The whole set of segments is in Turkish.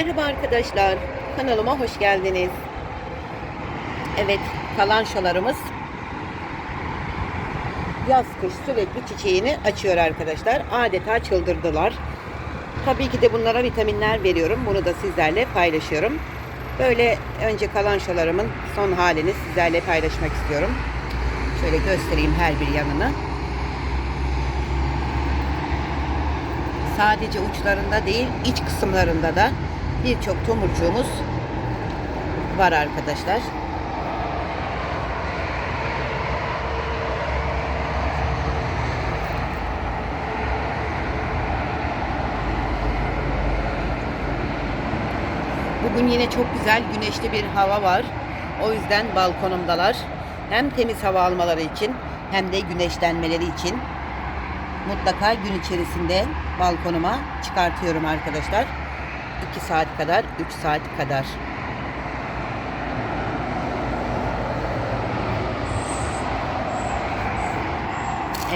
Merhaba arkadaşlar. Kanalıma hoş geldiniz. Evet, kalanşalarımız yaz kış sürekli çiçeğini açıyor arkadaşlar. Adeta çıldırdılar. Tabii ki de bunlara vitaminler veriyorum. Bunu da sizlerle paylaşıyorum. Böyle önce kalanşalarımın son halini sizlerle paylaşmak istiyorum. Şöyle göstereyim her bir yanını. Sadece uçlarında değil, iç kısımlarında da birçok tomurcuğumuz var arkadaşlar. Bugün yine çok güzel güneşli bir hava var. O yüzden balkonumdalar. Hem temiz hava almaları için hem de güneşlenmeleri için mutlaka gün içerisinde balkonuma çıkartıyorum arkadaşlar. 2 saat kadar, 3 saat kadar.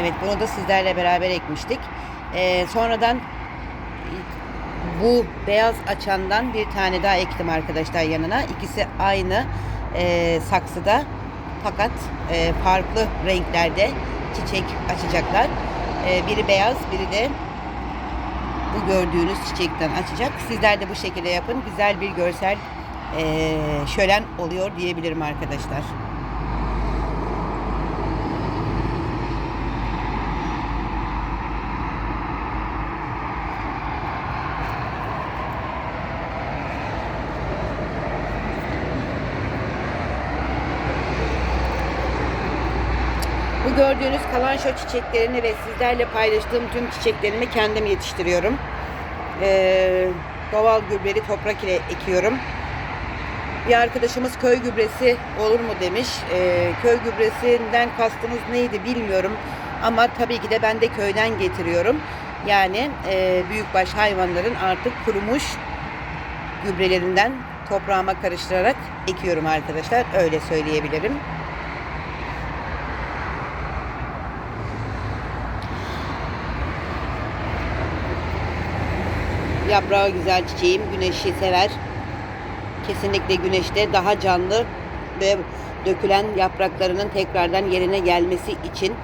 Evet bunu da sizlerle beraber ekmiştik. Ee, sonradan bu beyaz açandan bir tane daha ektim arkadaşlar yanına. İkisi aynı e, saksıda fakat e, farklı renklerde çiçek açacaklar. E, biri beyaz, biri de bu gördüğünüz çiçekten açacak. Sizler de bu şekilde yapın. Güzel bir görsel şölen oluyor diyebilirim arkadaşlar. Bu gördüğünüz kalanşo çiçeklerini ve sizlerle paylaştığım tüm çiçeklerimi kendim yetiştiriyorum. Ee, doğal gübreli toprak ile ekiyorum. Bir arkadaşımız köy gübresi olur mu demiş. Ee, köy gübresinden kastınız neydi bilmiyorum. Ama tabii ki de ben de köyden getiriyorum. Yani e, büyükbaş hayvanların artık kurumuş gübrelerinden toprağıma karıştırarak ekiyorum arkadaşlar. Öyle söyleyebilirim. Yaprağı güzel çiçeğim. Güneşi sever. Kesinlikle güneşte daha canlı ve dökülen yapraklarının tekrardan yerine gelmesi için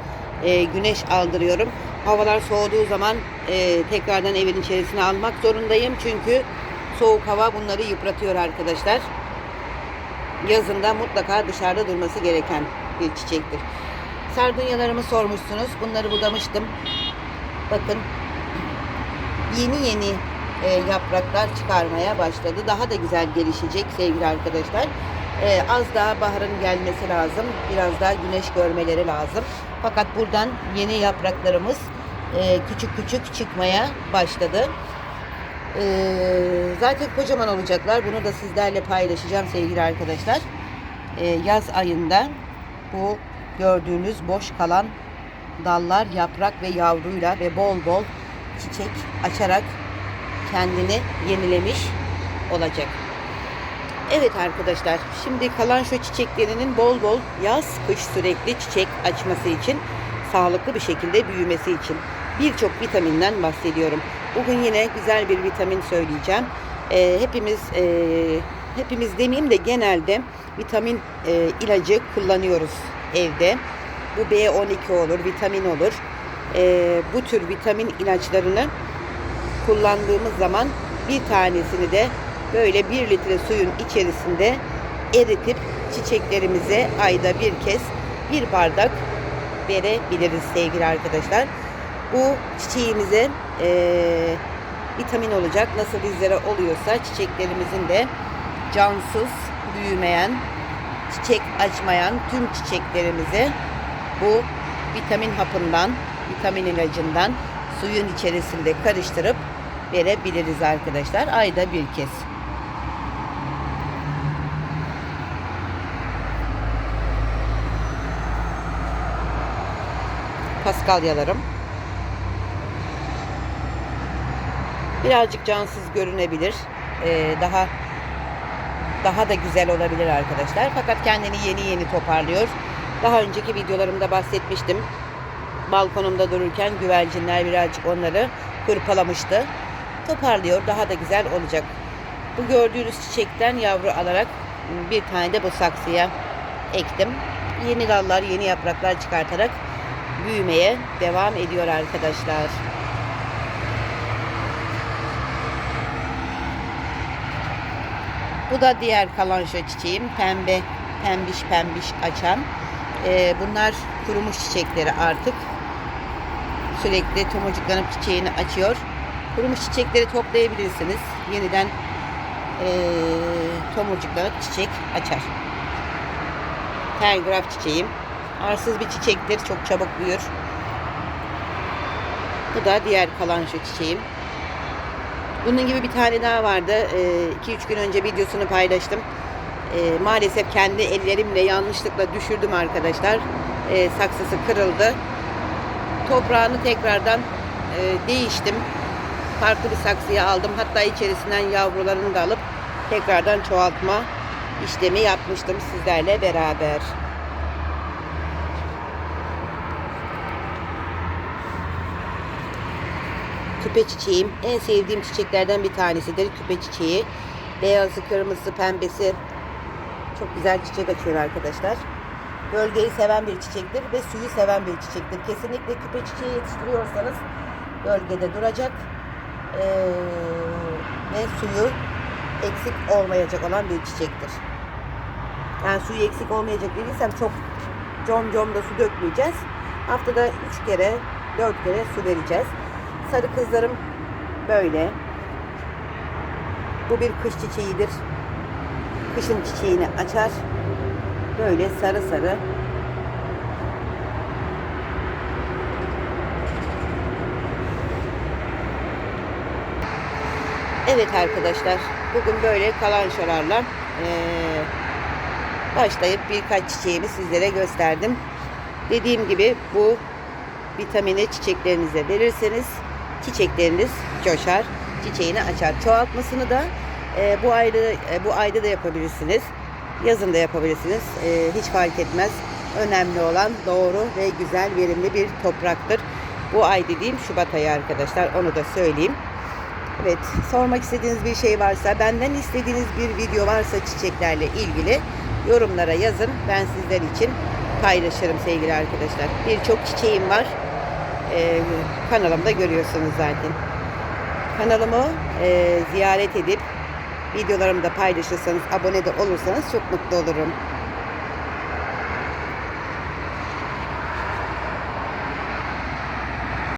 e, güneş aldırıyorum. Havalar soğuduğu zaman e, tekrardan evin içerisine almak zorundayım. Çünkü soğuk hava bunları yıpratıyor arkadaşlar. Yazında mutlaka dışarıda durması gereken bir çiçektir. Sardunyalarımı sormuşsunuz. Bunları budamıştım. Bakın yeni yeni e, yapraklar çıkarmaya başladı. Daha da güzel gelişecek sevgili arkadaşlar. E, az daha baharın gelmesi lazım. Biraz daha güneş görmeleri lazım. Fakat buradan yeni yapraklarımız e, küçük küçük çıkmaya başladı. E, zaten kocaman olacaklar. Bunu da sizlerle paylaşacağım sevgili arkadaşlar. E, yaz ayında bu gördüğünüz boş kalan dallar, yaprak ve yavruyla ve bol bol çiçek açarak kendini yenilemiş olacak. Evet arkadaşlar, şimdi kalan şu çiçeklerinin bol bol yaz kış sürekli çiçek açması için sağlıklı bir şekilde büyümesi için birçok vitaminden bahsediyorum. Bugün yine güzel bir vitamin söyleyeceğim. Ee, hepimiz e, hepimiz demeyeyim de genelde vitamin e, ilacı kullanıyoruz evde. Bu B12 olur, vitamin olur. E, bu tür vitamin ilaçlarını kullandığımız zaman bir tanesini de böyle bir litre suyun içerisinde eritip çiçeklerimize ayda bir kez bir bardak verebiliriz sevgili arkadaşlar. Bu çiçeğimize e, vitamin olacak. Nasıl bizlere oluyorsa çiçeklerimizin de cansız büyümeyen, çiçek açmayan tüm çiçeklerimize bu vitamin hapından, vitamin ilacından suyun içerisinde karıştırıp verebiliriz arkadaşlar. Ayda bir kez. Paskalyalarım. Birazcık cansız görünebilir. Ee, daha daha da güzel olabilir arkadaşlar. Fakat kendini yeni yeni toparlıyor. Daha önceki videolarımda bahsetmiştim. Balkonumda dururken güvercinler birazcık onları hırpalamıştı. Toparlıyor. Daha da güzel olacak. Bu gördüğünüz çiçekten yavru alarak bir tane de bu saksıya ektim. Yeni dallar, yeni yapraklar çıkartarak büyümeye devam ediyor arkadaşlar. Bu da diğer kalanşa çiçeğim. Pembe, pembiş pembiş açan. Ee, bunlar kurumuş çiçekleri artık. Sürekli tomurcuklanıp çiçeğini açıyor. Kurumuş çiçekleri toplayabilirsiniz. Yeniden ee, tomurcuklanıp çiçek açar. Telgraf çiçeğim. Arsız bir çiçektir. Çok çabuk büyür. Bu da diğer kalanşa çiçeğim. Bunun gibi bir tane daha vardı. 2-3 gün önce videosunu paylaştım. Ee, maalesef kendi ellerimle yanlışlıkla düşürdüm arkadaşlar. Ee, saksısı kırıldı. Toprağını tekrardan e, değiştim. Farklı bir saksıya aldım. Hatta içerisinden yavrularını da alıp tekrardan çoğaltma işlemi yapmıştım sizlerle beraber. Küpe çiçeğim en sevdiğim çiçeklerden bir tanesidir. Küpe çiçeği. Beyazı, kırmızısı, pembesi. Çok güzel çiçek açıyor arkadaşlar. Gölgeyi seven bir çiçektir ve suyu seven bir çiçektir. Kesinlikle küpe çiçeği yetiştiriyorsanız gölgede duracak ee, ve suyu eksik olmayacak olan bir çiçektir. Yani suyu eksik olmayacak dediysem çok com com da su dökmeyeceğiz. Haftada 3 kere 4 kere su vereceğiz. Sarı kızlarım böyle. Bu bir kış çiçeğidir. Kışın çiçeğini açar. Böyle sarı sarı. Evet arkadaşlar. Bugün böyle kalançolarla eee başlayıp birkaç çiçeğimi sizlere gösterdim. Dediğim gibi bu vitamini çiçeklerinize verirseniz çiçekleriniz coşar, çiçeğini açar. Çoğaltmasını da e, bu ayda e, bu ayda da yapabilirsiniz. Yazın da yapabilirsiniz. E, hiç fark etmez. Önemli olan doğru ve güzel verimli bir topraktır. Bu ay dediğim Şubat ayı arkadaşlar. Onu da söyleyeyim. Evet, sormak istediğiniz bir şey varsa, benden istediğiniz bir video varsa çiçeklerle ilgili yorumlara yazın. Ben sizler için paylaşırım sevgili arkadaşlar. Birçok çiçeğim var. Ee, kanalımda görüyorsunuz zaten. Kanalımı e, ziyaret edip videolarımı da paylaşırsanız, abone de olursanız çok mutlu olurum.